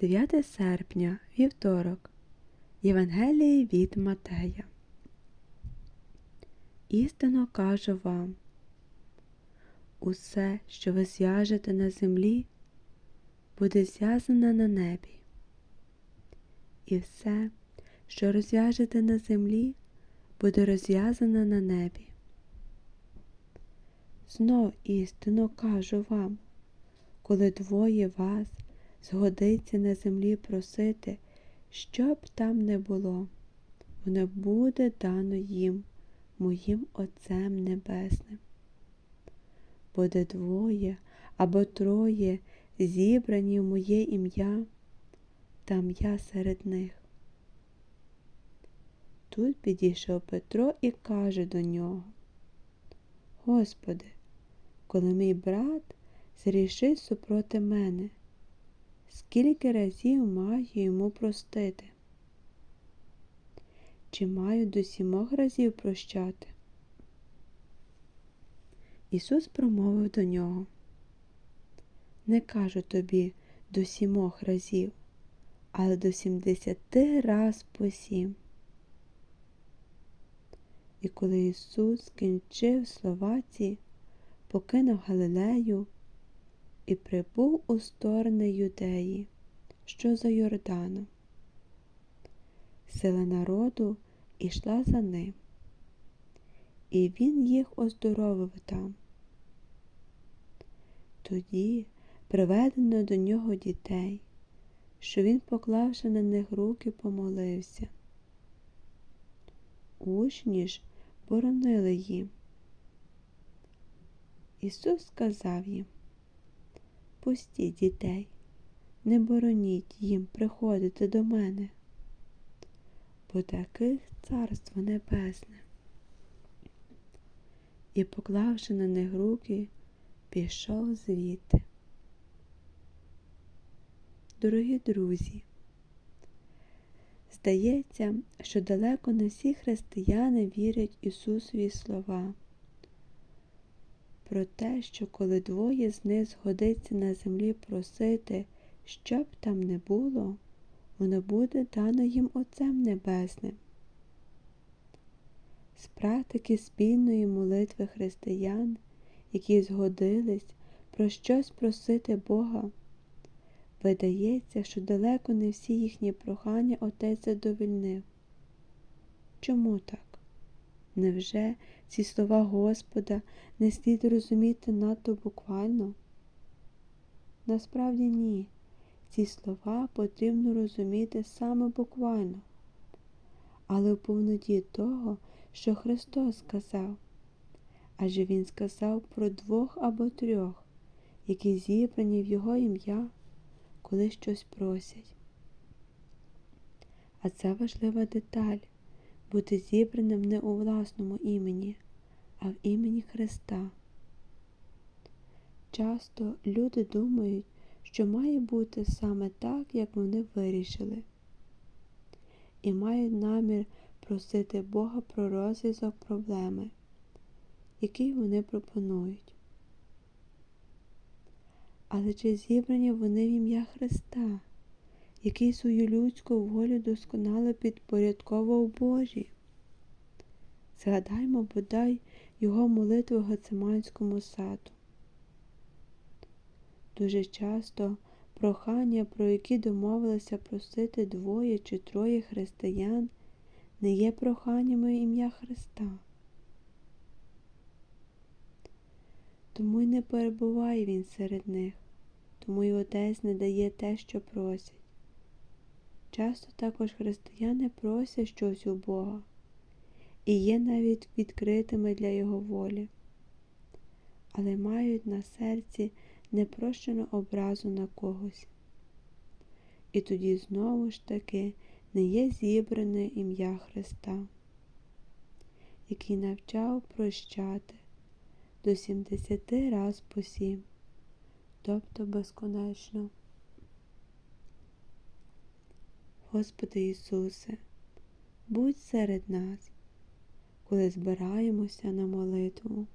9 серпня, вівторок. Євангеліє від Матея. Істинно кажу вам, усе, що ви зв'яжете на землі, буде зв'язане на небі. І все, що розв'яжете на землі, буде розв'язане на небі. Знов істинно кажу вам, коли двоє вас згодиться на землі просити, що б там не було, воно буде дано їм, моїм Отцем Небесним. Буде двоє або троє зібрані в моє ім'я, там я серед них. Тут підійшов Петро і каже до нього, Господи, коли мій брат зрішить супроти мене, скільки разів маю йому простити? Чи маю до сімох разів прощати? Ісус промовив до нього. Не кажу тобі до сімох разів, але до сімдесяти раз по сім. І коли Ісус скінчив слова ці, покинув Галилею і прибув у сторони Юдеї, що за Йорданом. Сила народу ішла за ним, і він їх оздоровив там. Тоді приведено до нього дітей, що він, поклавши на них руки, помолився. Учні ж боронили їм. Ісус сказав їм, пустіть дітей, не бороніть їм приходити до мене, бо таких царство небесне. І, поклавши на них руки, пішов звідти. Дорогі друзі, здається, що далеко не всі християни вірять Ісусові слова про те, що коли двоє з них згодиться на землі просити, що б там не було, воно буде дано їм Отцем Небесним. З практики спільної молитви християн, які згодились про щось просити Бога, видається, що далеко не всі їхні прохання Отець задовольнив. Чому так? Невже ці слова Господа не слід розуміти надто буквально? Насправді ні. Ці слова потрібно розуміти саме буквально, але в повноті того, що Христос сказав. Адже Він сказав про двох або трьох, які зібрані в Його ім'я, коли щось просять. А це важлива деталь бути зібраним не у власному імені, а в імені Христа. Часто люди думають, що має бути саме так, як вони вирішили, і мають намір просити Бога про розв'язок проблеми, який вони пропонують. Але чи зібрані вони в ім'я Христа? Який свою людську волю досконало підпорядковував Божі. Згадаймо бодай його молитву в Гециманському саду. Дуже часто прохання, про які домовилися просити двоє чи троє християн, не є проханнями ім'я Христа. Тому й не перебуває він серед них, тому й Отець не дає те, що просять. Часто також християни просять щось у Бога і є навіть відкритими для Його волі, але мають на серці непрощену образу на когось. І тоді знову ж таки не є зібране ім'я Христа, який навчав прощати до 70 раз по сім, тобто безконечно. Господи Ісусе, будь серед нас, коли збираємося на молитву.